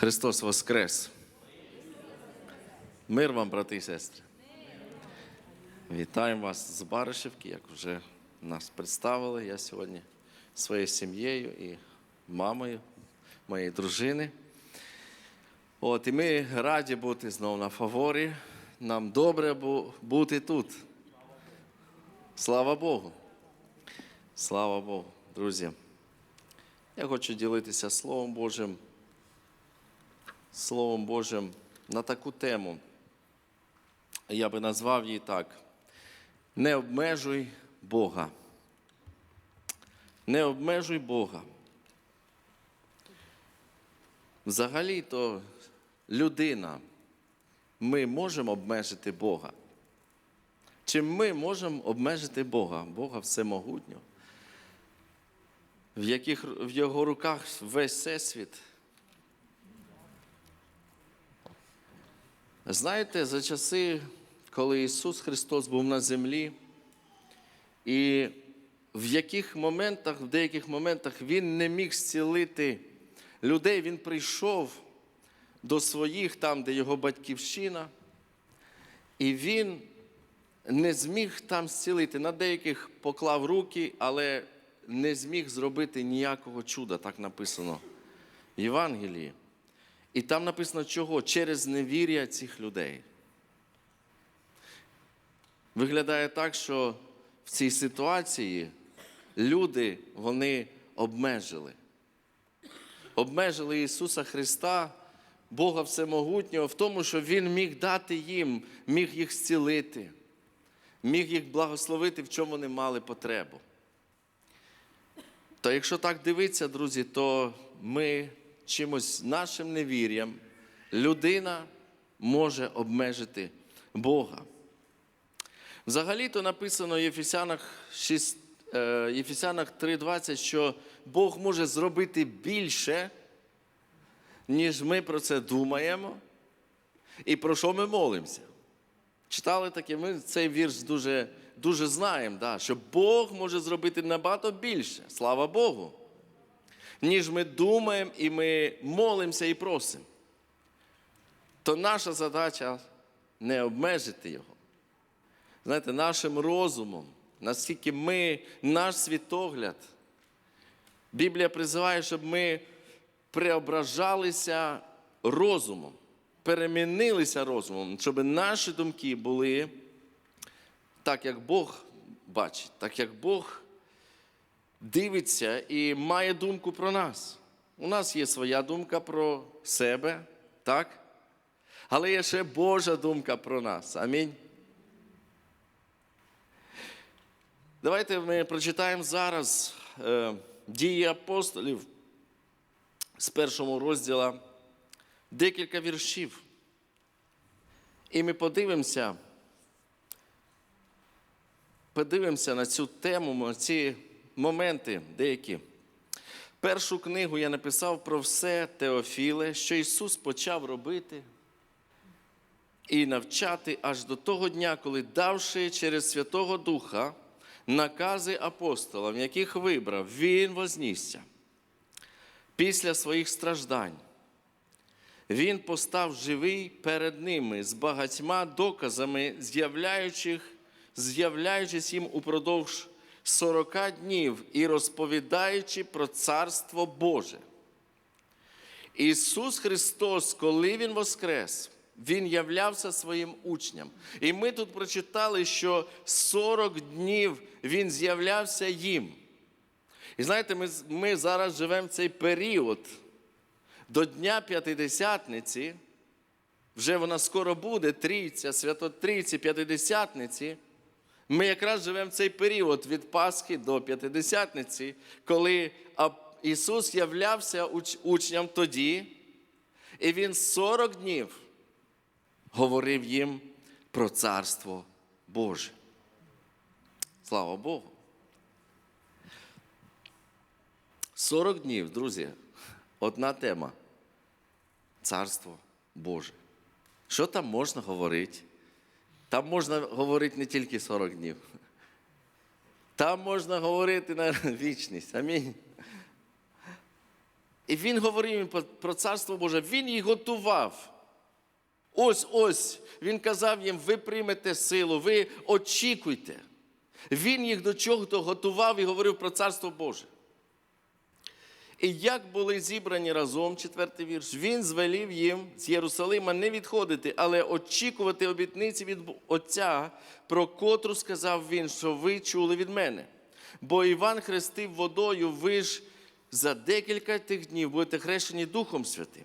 Христос Воскрес! Мир вам, брати і сестри! Вітаємо вас з Баришівки, як вже нас представили. Я сьогодні своєю сім'єю і мамою моєї дружини. От, і ми раді бути знову на фаворі. Нам добре бу- бути тут. Слава Богу. Слава Богу, друзі. Я хочу ділитися Словом Божим. Словом Божим на таку тему. Я би назвав її так: Не обмежуй Бога. Не обмежуй Бога. Взагалі-то людина, ми можемо обмежити Бога. Чи ми можемо обмежити Бога, Бога всемогутнього, в, яких, в його руках весь всесвіт? Знаєте, за часи, коли Ісус Христос був на землі, і в яких моментах, в деяких моментах Він не міг зцілити людей, Він прийшов до своїх, там, де його батьківщина, і Він не зміг там зцілити. На деяких поклав руки, але не зміг зробити ніякого чуда, так написано в Євангелії. І там написано чого? Через невір'я цих людей. Виглядає так, що в цій ситуації люди вони обмежили. Обмежили Ісуса Христа, Бога Всемогутнього, в тому, що Він міг дати їм, міг їх зцілити, міг їх благословити, в чому вони мали потребу. То якщо так дивитися, друзі, то ми чимось нашим невір'ям людина може обмежити Бога. Взагалі-то написано в Єфесянах 6, е, Єфесянах 3:20, що Бог може зробити більше, ніж ми про це думаємо, і про що ми молимося. Читали таке, ми цей вірш дуже, дуже знаємо, да, що Бог може зробити набагато більше, слава Богу, ніж ми думаємо і ми молимося і просимо. То наша задача не обмежити його. Знаєте, нашим розумом, наскільки ми, наш світогляд, Біблія призиває, щоб ми преображалися розумом, перемінилися розумом, щоб наші думки були так, як Бог бачить, так як Бог дивиться і має думку про нас. У нас є своя думка про себе, так? Але є ще Божа думка про нас. Амінь. Давайте ми прочитаємо зараз е, дії апостолів з першого розділу декілька віршів. І ми подивимося, подивимося на цю тему, на ці моменти деякі. Першу книгу я написав про все Теофіле, що Ісус почав робити і навчати аж до того дня, коли давши через Святого Духа накази апостолам, яких вибрав, Він вознісся. Після своїх страждань Він постав живий перед ними з багатьма доказами, з'являючись їм упродовж 40 днів і розповідаючи про Царство Боже. Ісус Христос, коли Він воскрес, Він являвся своїм учням. І ми тут прочитали, що 40 днів Він з'являвся їм. І знаєте, ми, ми зараз живемо в цей період до Дня П'ятидесятниці, вже вона скоро буде, трійця, святотрійці, П'ятидесятниці. Ми якраз живемо в цей період від Пасхи до П'ятидесятниці, коли Ісус являвся уч- учням тоді, і Він 40 днів говорив їм про Царство Боже. Слава Богу. 40 днів, друзі, одна тема. Царство Боже. Що там можна говорити? Там можна говорити не тільки 40 днів. Там можна говорити на вічність. Амінь. І він говорив їм про- Царство Боже, він їх готував. Ось ось він казав їм: ви приймете силу, ви очікуйте. Він їх до чого-то готував і говорив про Царство Боже. І як були зібрані разом, четвертий вірш, він звелів їм з Єрусалима не відходити, але очікувати обітниці від Отця, про котру сказав він, що ви чули від мене. Бо Іван хрестив водою, ви ж за декілька тих днів будете хрещені Духом Святим.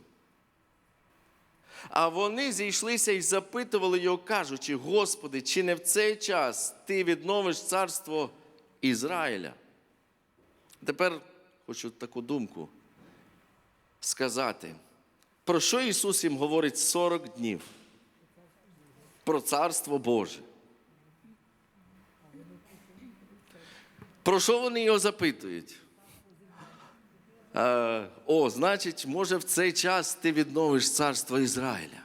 А вони зійшлися і запитували його, кажучи: Господи, чи не в цей час ти відновиш царство Ізраїля? Тепер хочу таку думку сказати. Про що Ісус їм говорить 40 днів? Про Царство Боже. Про що вони його запитують? Е, О, значить, може, в цей час ти відновиш царство Ізраїля.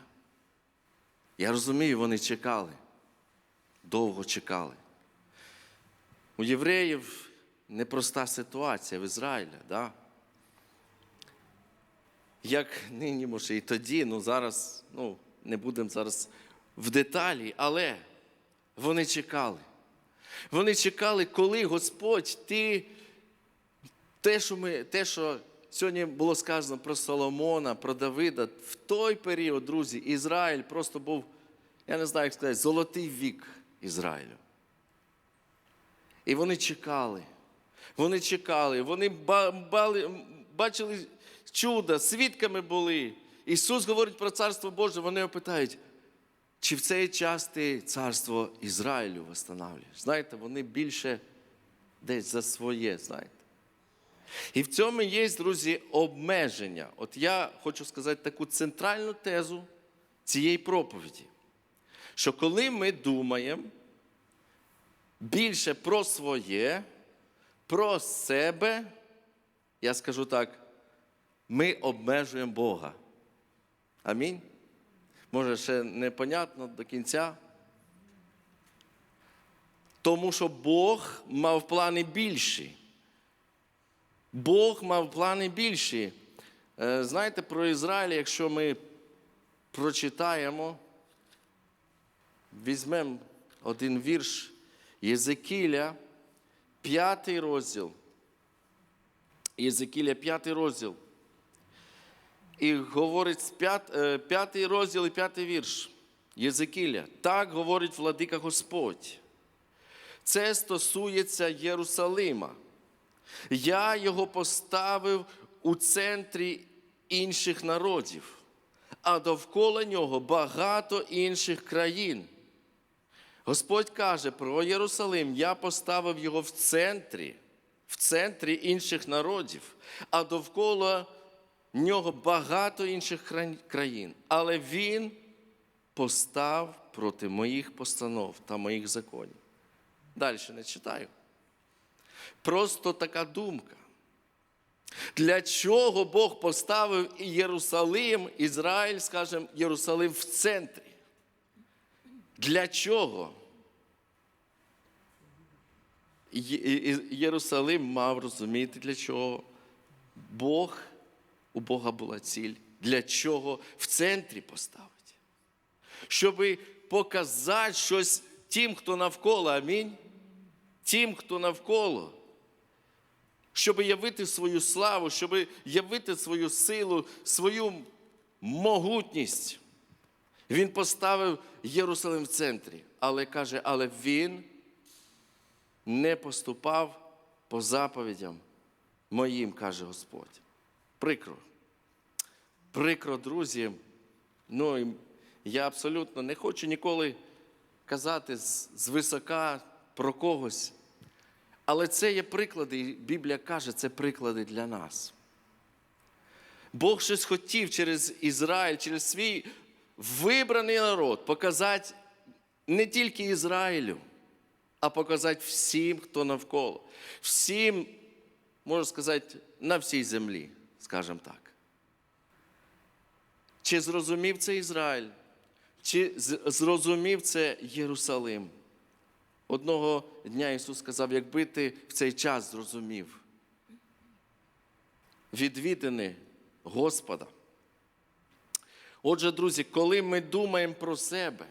Я розумію, вони чекали, довго чекали. У євреїв непроста ситуація в Ізраїлі, да? як нині, може, і тоді, ну зараз, ну, не будемо зараз в деталі, але вони чекали. Вони чекали, коли Господь ти те, що ми, те, що сьогодні було сказано про Соломона, про Давида, в той період, друзі, Ізраїль просто був, я не знаю, як сказати, золотий вік Ізраїлю. І вони чекали. Вони чекали, вони бали- бачили чуда, свідками були. Ісус говорить про Царство Боже, вони його питають, чи в цей час ти царство Ізраїлю встановлюєш? Знаєте, вони більше десь за своє, знаєте. І в цьому є, друзі, обмеження. От я хочу сказати таку центральну тезу цієї проповіді, що коли ми думаємо більше про своє, про себе, я скажу так, ми обмежуємо Бога. Амінь. Може, ще непонятно до кінця. Тому що Бог мав плани більші. Бог мав плани більші. Е, Знаєте, про Ізраїль, якщо ми прочитаємо, візьмемо один вірш Єзекіля, п'ятий розділ. Єзекіля, п'ятий розділ. І говорить е, п'ятий розділ і п'ятий вірш. Єзекіля. Так говорить владика Господь. Це стосується Єрусалима. Я його поставив у центрі інших народів, а довкола нього багато інших країн. Господь каже про Єрусалим, я поставив його в центрі, в центрі інших народів, а довкола нього багато інших країн. Але він постав проти моїх постанов та моїх законів. Далі не читаю. Просто така думка. Для чого Бог поставив Єрусалим, Ізраїль, скажімо, Єрусалим в центрі? Для чого? Єрусалим мав розуміти, для чого Бог, у Бога була ціль. Для чого в центрі поставити? Щоб показати щось тим, хто навколо, амінь. Тим, хто навколо. Щоб явити свою славу, щоб явити свою силу, свою могутність. Він поставив Єрусалим в центрі, але каже, але він не поступав по заповідям моїм, каже Господь. Прикро. Прикро, друзі. Ну, я абсолютно не хочу ніколи казати з- звисока про когось. Але це є приклади, і Біблія каже, це приклади для нас. Бог щось хотів через Ізраїль, через свій вибраний народ показати не тільки Ізраїлю, а показати всім, хто навколо. Всім, можна сказати, на всій землі, скажімо так. Чи зрозумів це Ізраїль? Чи зрозумів це Єрусалим? Одного дня Ісус сказав, якби ти в цей час зрозумів, відвідини Господа. Отже, друзі, коли ми думаємо про себе,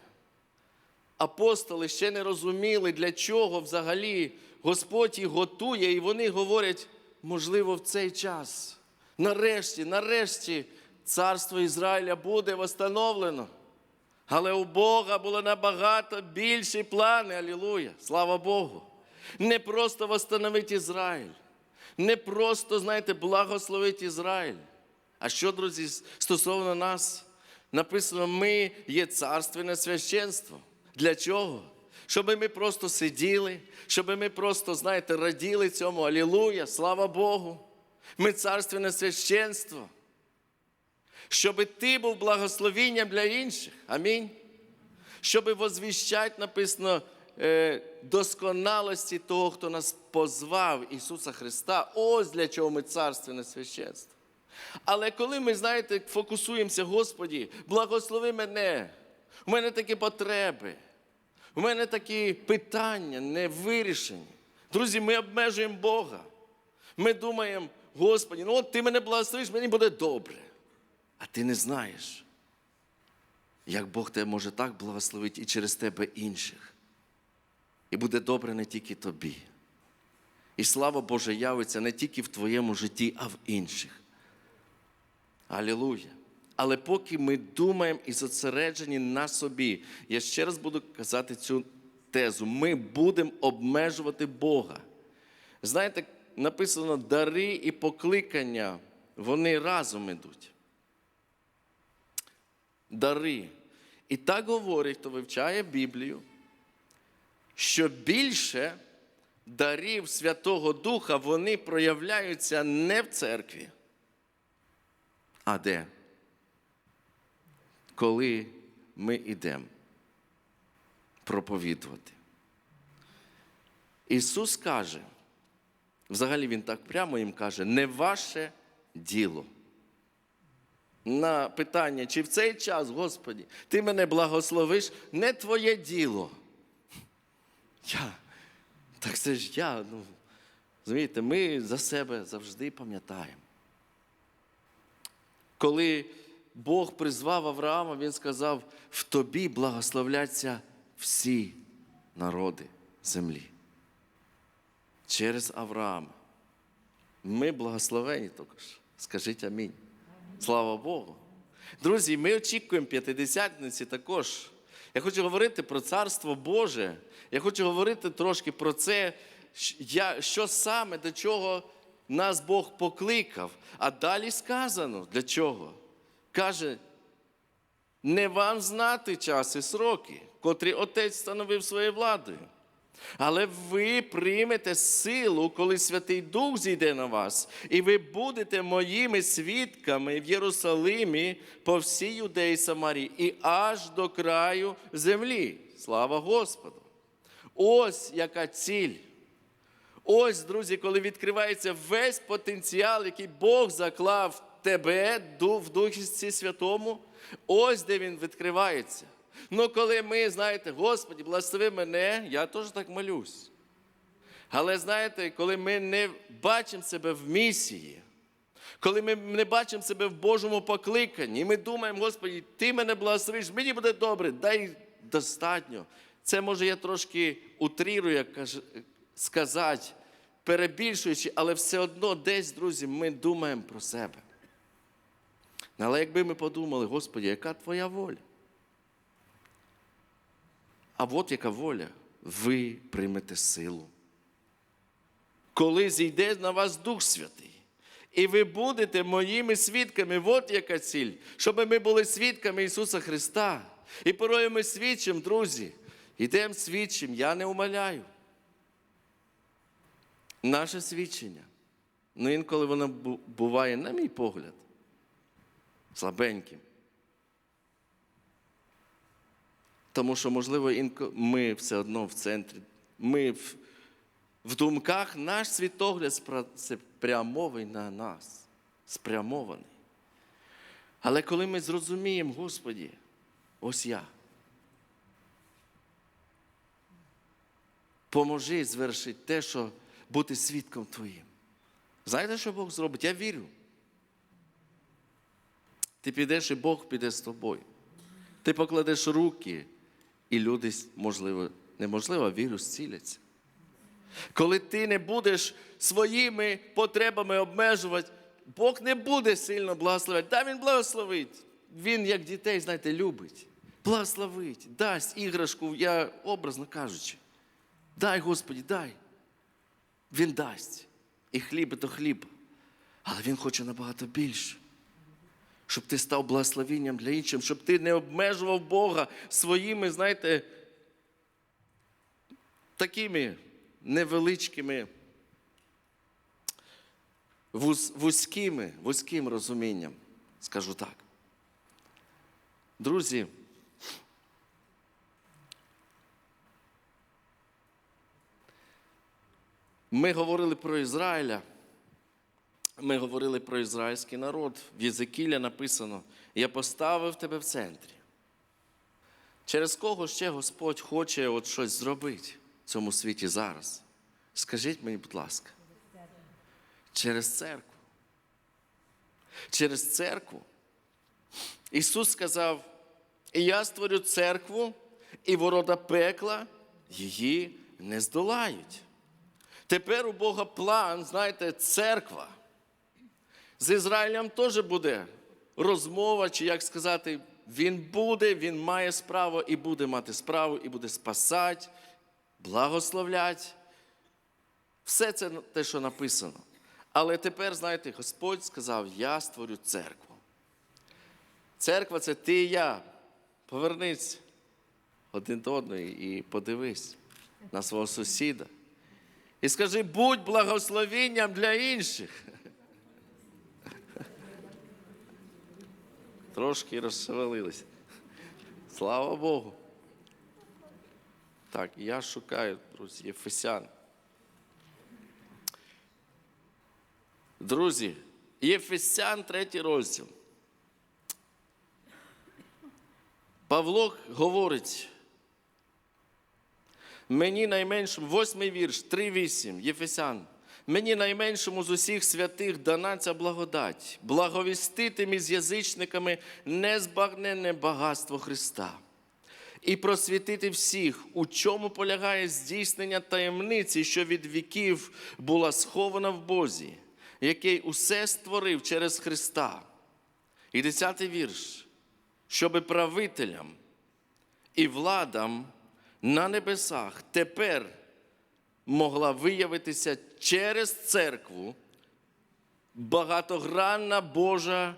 апостоли ще не розуміли, для чого взагалі Господь їх готує, і вони говорять, можливо, в цей час. Нарешті, нарешті, царство Ізраїля буде встановлено. Але у Бога були набагато більші плани, алілуя, слава Богу. Не просто восстановити Ізраїль, не просто, знаєте, благословити Ізраїль. А що, друзі, стосовно нас? Написано, ми є царственне священство. Для чого? Щоб ми просто сиділи, щоб ми просто, знаєте, раділи цьому. Алілуя, слава Богу. Ми царственне священство. Щоб ти був благословінням для інших. Амінь. Щоб возвіщати, написано, е, досконалості того, хто нас позвав Ісуса Христа. Ось для чого ми царственне священство. Але коли ми, знаєте, фокусуємося, Господі, благослови мене, у мене такі потреби, у мене такі питання не вирішені. Друзі, ми обмежуємо Бога. Ми думаємо, Господі, ну от ти мене благословиш, мені буде добре. А ти не знаєш, як Бог тебе може так благословити і через тебе інших. І буде добре не тільки тобі. І слава Божа явиться не тільки в твоєму житті, а в інших. Алілуя. Але поки ми думаємо і зосереджені на собі, я ще раз буду казати цю тезу: ми будемо обмежувати Бога. Знаєте, написано дари і покликання, вони разом ідуть. Дари. І так говорить, хто вивчає Біблію, що більше дарів Святого Духа вони проявляються не в церкві. А де? Коли ми йдемо проповідувати. Ісус каже, взагалі Він так прямо їм каже, не ваше діло. На питання, чи в цей час, Господі, ти мене благословиш, не твоє діло. Я, так це ж я, ну, розумієте, ми за себе завжди пам'ятаємо. Коли Бог призвав Авраама, він сказав: в тобі благословляться всі народи землі. Через Авраама. Ми благословені також. Скажіть амінь. Слава Богу. Друзі, ми очікуємо п'ятидесятниці також. Я хочу говорити про Царство Боже. Я хочу говорити трошки про це, що саме до чого нас Бог покликав. А далі сказано, для чого? Каже, не вам знати час і сроки, котрі Отець встановив своєю владою. Але ви приймете силу, коли Святий Дух зійде на вас, і ви будете моїми свідками в Єрусалимі по всій Юдеї Самарії і аж до краю землі. Слава Господу! Ось яка ціль. Ось, друзі, коли відкривається весь потенціал, який Бог заклав тебе в Духі Святому, ось де він відкривається. Ну, коли ми, знаєте, Господі, благослови мене, я теж так молюсь. Але знаєте, коли ми не бачимо себе в місії, коли ми не бачимо себе в Божому покликанні, і ми думаємо, Господі, Ти мене благословиш, мені буде добре, дай достатньо. Це може я трошки утрірую, як сказати, перебільшуючи, але все одно десь, друзі, ми думаємо про себе. Але якби ми подумали, Господі, яка твоя воля? А от яка воля, ви приймете силу. Коли зійде на вас Дух Святий, і ви будете моїми свідками, от яка ціль, щоб ми були свідками Ісуса Христа. І порою ми свідчимо, друзі, йдемо свідчимо, я не умоляю. Наше свідчення. Ну, інколи воно буває, на мій погляд, слабеньким. Тому що, можливо, ми все одно в центрі, ми в, в думках наш світогляд спрямований на нас, спрямований. Але коли ми зрозуміємо, Господі, ось я. Поможи звершити те, що бути свідком Твоїм. Знаєте, що Бог зробить? Я вірю. Ти підеш, і Бог піде з тобою. Ти покладеш руки, і люди, можливо, неможливо, а вірю, зціляться. Коли ти не будеш своїми потребами обмежувати, Бог не буде сильно благословити. Та Він благословить. Він, як дітей, знаєте, любить. Благословить, дасть іграшку, я образно кажучи. Дай, Господі, дай. Він дасть. І хліб то хліб. Але Він хоче набагато більше. Щоб ти став благословенням для інших, щоб ти не обмежував Бога своїми, знаєте, такими невеличкими, вузькими, вузьким розумінням, скажу так. Друзі, ми говорили про Ізраїля. Ми говорили про ізраїльський народ. В Єзекіля написано: Я поставив тебе в центрі. Через кого ще Господь хоче от щось зробити в цьому світі зараз? Скажіть мені, будь ласка, через церкву. Через церкву. Ісус сказав: І я створю церкву, і ворота пекла її не здолають. Тепер у Бога план, знаєте, церква. З Ізраїлем теж буде розмова, чи як сказати, він буде, він має справу і буде мати справу, і буде спасати, благословляти. Все це те, що написано. Але тепер, знаєте, Господь сказав: Я створю церкву. Церква це ти і я. Повернись один до одної і подивись на свого сусіда. І скажи, будь благословенням для інших. Трошки розшевелились. Слава Богу. Так, я шукаю, друзі, Єфесян. Друзі, Єфесян, третій розділ. Павло говорить. Мені найменшому, восьмий вірш, 3.8, Єфесян. Мені найменшому з усіх святих дана ця благодать, благовістити між язичниками незбагненне багатство Христа. І просвітити всіх, у чому полягає здійснення таємниці, що від віків була схована в Бозі, який усе створив через Христа. І десятий вірш, щоби правителям і владам на небесах тепер могла виявитися через церкву багатогранна Божа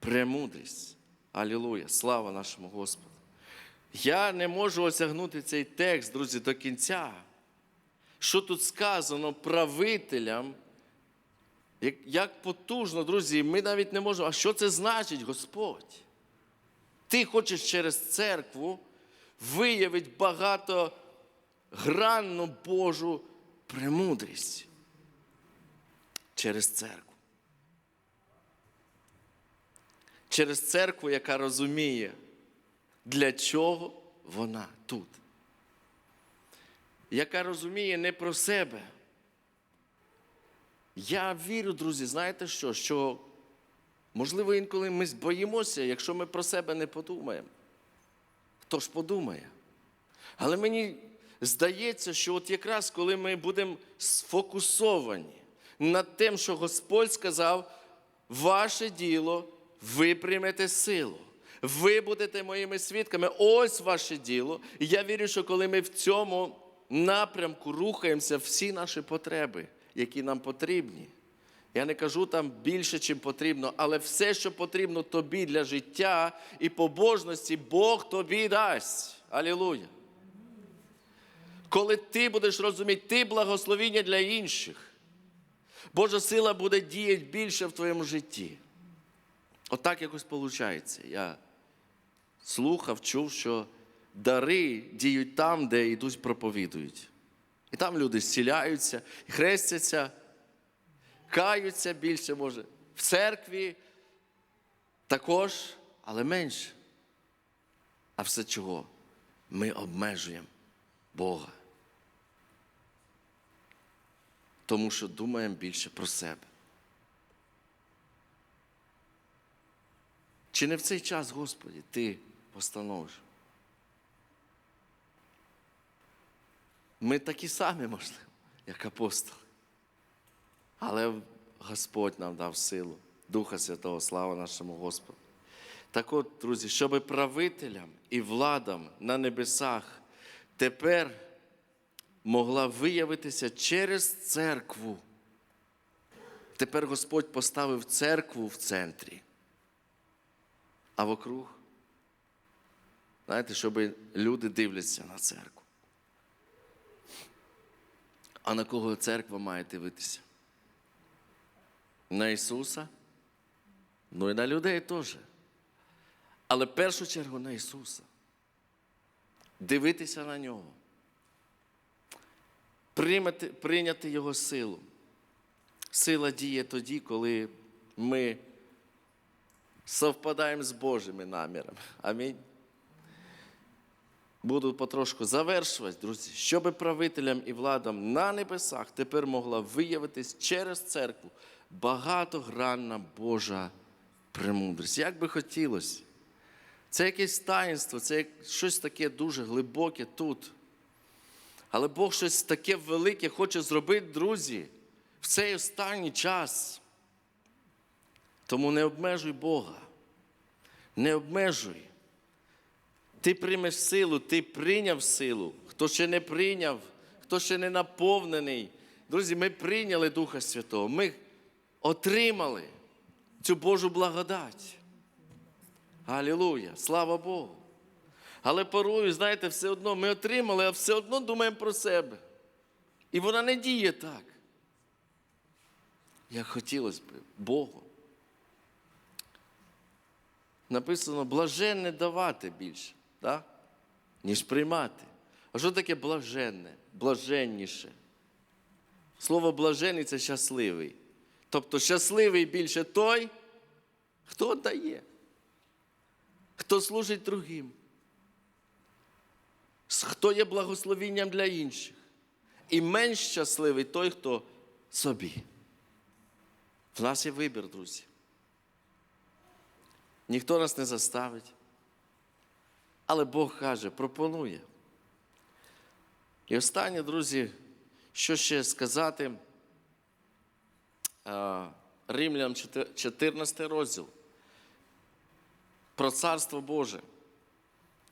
премудрість. Алілуя! Слава нашому Господу! Я не можу осягнути цей текст, друзі, до кінця. Що тут сказано правителям? Як, як потужно, друзі, ми навіть не можемо. А що це значить, Господь? Ти хочеш через церкву виявити багатогранну Божу премудрість через церкву. Через церкву, яка розуміє, для чого вона тут. Яка розуміє не про себе. Я вірю, друзі, знаєте що? Що, можливо, інколи ми боїмося, якщо ми про себе не подумаємо. Хто ж подумає? Але мені здається, що от якраз коли ми будемо сфокусовані над тим, що Господь сказав, ваше діло, ви приймете силу. Ви будете моїми свідками. Ось ваше діло. І я вірю, що коли ми в цьому напрямку рухаємося, всі наші потреби, які нам потрібні. Я не кажу там більше, чим потрібно, але все, що потрібно тобі для життя і побожності, Бог тобі дасть. Алілуя. Коли ти будеш розуміти, ти благословіння для інших, Божа сила буде діяти більше в твоєму житті. Отак якось виходить. Я слухав, чув, що дари діють там, де йдуть, проповідують. І там люди зціляються, хрестяться, каються більше, може. В церкві також, але менше. А все чого? Ми обмежуємо Бога. Тому що думаємо більше про себе. Чи не в цей час, Господі, Ти постановиш? Ми такі самі, можливо, як апостоли. Але Господь нам дав силу, Духа Святого, слава нашому Господу. Так от, друзі, щоб правителям і владам на небесах тепер могла виявитися через церкву. Тепер Господь поставив церкву в центрі, а вокруг, знаєте, щоб люди дивляться на церкву. А на кого церква має дивитися? На Ісуса? Ну і на людей теж. Але в першу чергу на Ісуса. Дивитися на Нього. Прийняти, прийняти Його силу. Сила діє тоді, коли ми совпадаємо з Божими намірами. Амінь. Буду потрошку завершувати, друзі, щоб правителям і владам на небесах тепер могла виявитись через церкву багатогранна Божа премудрість. Як би хотілося. Це якесь таїнство, це щось таке дуже глибоке тут. Але Бог щось таке велике хоче зробити, друзі, в цей останній час. Тому не обмежуй Бога. Не обмежуй. Ти приймеш силу, ти прийняв силу. Хто ще не прийняв, хто ще не наповнений. Друзі, ми прийняли Духа Святого. Ми отримали цю Божу благодать. Алілуя! Слава Богу! Але порою, знаєте, все одно ми отримали, а все одно думаємо про себе. І вона не діє так. Як хотілося б Богу. Написано блаженне давати більше, так? ніж приймати. А що таке блаженне? Блаженніше? Слово блаженний це щасливий. Тобто щасливий більше той, хто дає, хто служить другим, хто є благословінням для інших. І менш щасливий той, хто собі. В нас є вибір, друзі. Ніхто нас не заставить. Але Бог каже, пропонує. І останнє, друзі, що ще сказати. А, Римлян 14 розділ. Про Царство Боже.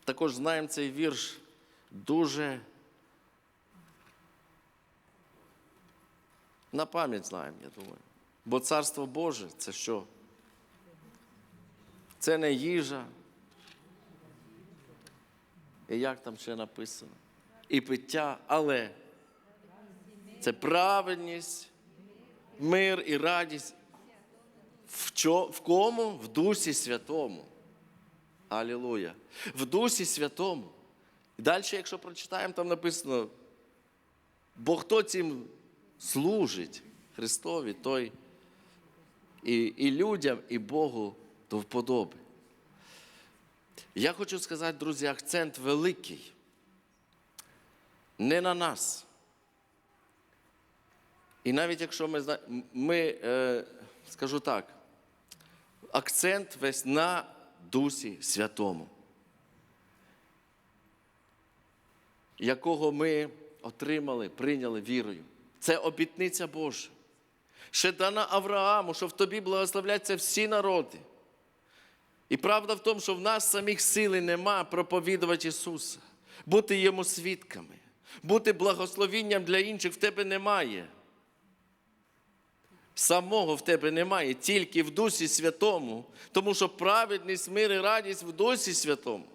Також знаємо цей вірш дуже на пам'ять знаємо, я думаю. Бо Царство Боже це що? Це не їжа. І як там ще написано? І пиття, але це праведність, мир і радість. В, чо, в кому? В Дусі Святому. Алілуя. В Дусі Святому. Далі, якщо прочитаємо, там написано, бо хто цим служить Христові, той і, і людям, і Богу до вподоби. Я хочу сказати, друзі, акцент великий. Не на нас. І навіть якщо ми ми, е, скажу так, акцент весь на Дусі Святому, якого ми отримали, прийняли вірою. Це обітниця Божа. Ще дана Аврааму, що в тобі благословляться всі народи. І правда в тому, що в нас самих сили нема проповідувати Ісуса, бути Йому свідками, бути благословінням для інших в тебе немає. Самого в тебе немає, тільки в Дусі Святому, тому що праведність, мир і радість в Дусі Святому.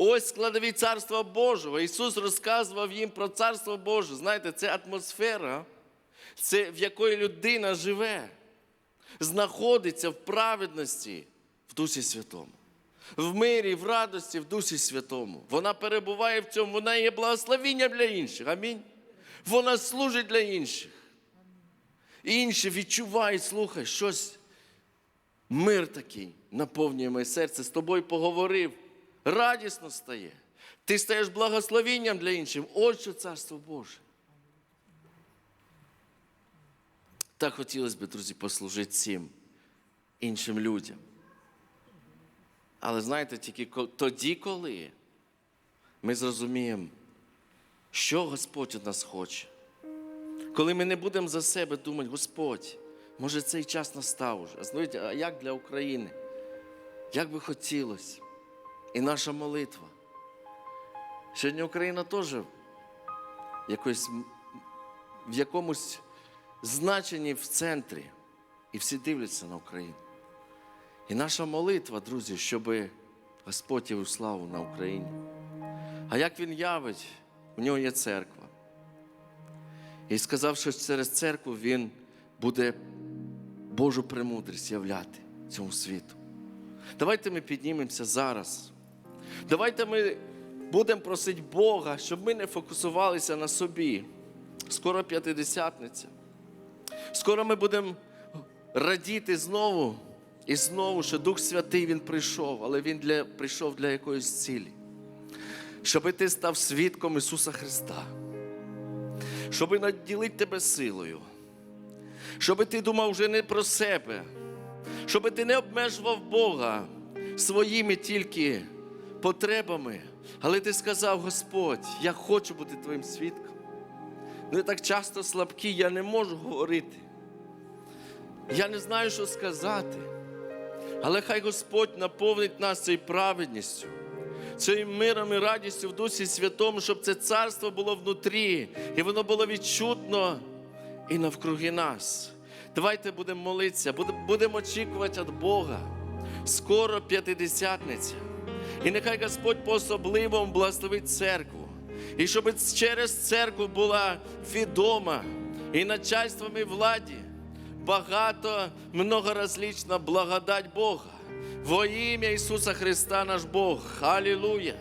Ось складові Царства Божого. Ісус розказував їм про Царство Боже. Знаєте, це атмосфера, це в якої людина живе, знаходиться в праведності в Дусі Святому. В мирі, в радості, в Дусі Святому. Вона перебуває в цьому, вона є благословінням для інших. Амінь. Вона служить для інших. І інші відчувають, слухай, щось. Мир такий наповнює моє серце, з тобою поговорив, радісно стає. Ти стаєш благословінням для інших. Ось царство Боже. Так хотілося б, друзі, послужити всім іншим людям. Але знаєте, тільки тоді, коли ми зрозуміємо, що Господь від нас хоче. Коли ми не будемо за себе думати, Господь, може цей час настав уже. А знаєте, а як для України? Як би хотілося? І наша молитва. Сьогодні Україна теж в якомусь значенні в центрі. І всі дивляться на Україну. І наша молитва, друзі, щоб Господь явив славу на Україні. А як він явить, у нього є церква. І сказав, що через церкву він буде Божу премудрість являти цьому світу. Давайте ми піднімемося зараз. Давайте ми будемо просити Бога, щоб ми не фокусувалися на собі. Скоро п'ятидесятниця. Скоро ми будемо радіти знову і знову, що Дух Святий Він прийшов, але Він для, прийшов для якоїсь цілі. Щоб ти став свідком Ісуса Христа. Щоб наділити тебе силою. Щоб ти думав вже не про себе. Щоб ти не обмежував Бога своїми тільки потребами. Але ти сказав, Господь, я хочу бути твоїм свідком. Ну, я так часто слабкий, я не можу говорити. Я не знаю, що сказати. Але хай Господь наповнить нас цією праведністю, цією миром і радістю в Дусі Святому, щоб це царство було внутрі, і воно було відчутно і навкруги нас. Давайте будемо молитися, будемо очікувати від Бога. Скоро п'ятидесятниця. І нехай Господь по-особливому благословить церкву. І щоб через церкву була відома і начальством і владі багато, многоразлічна благодать Бога. Во ім'я Ісуса Христа наш Бог. Алілуя!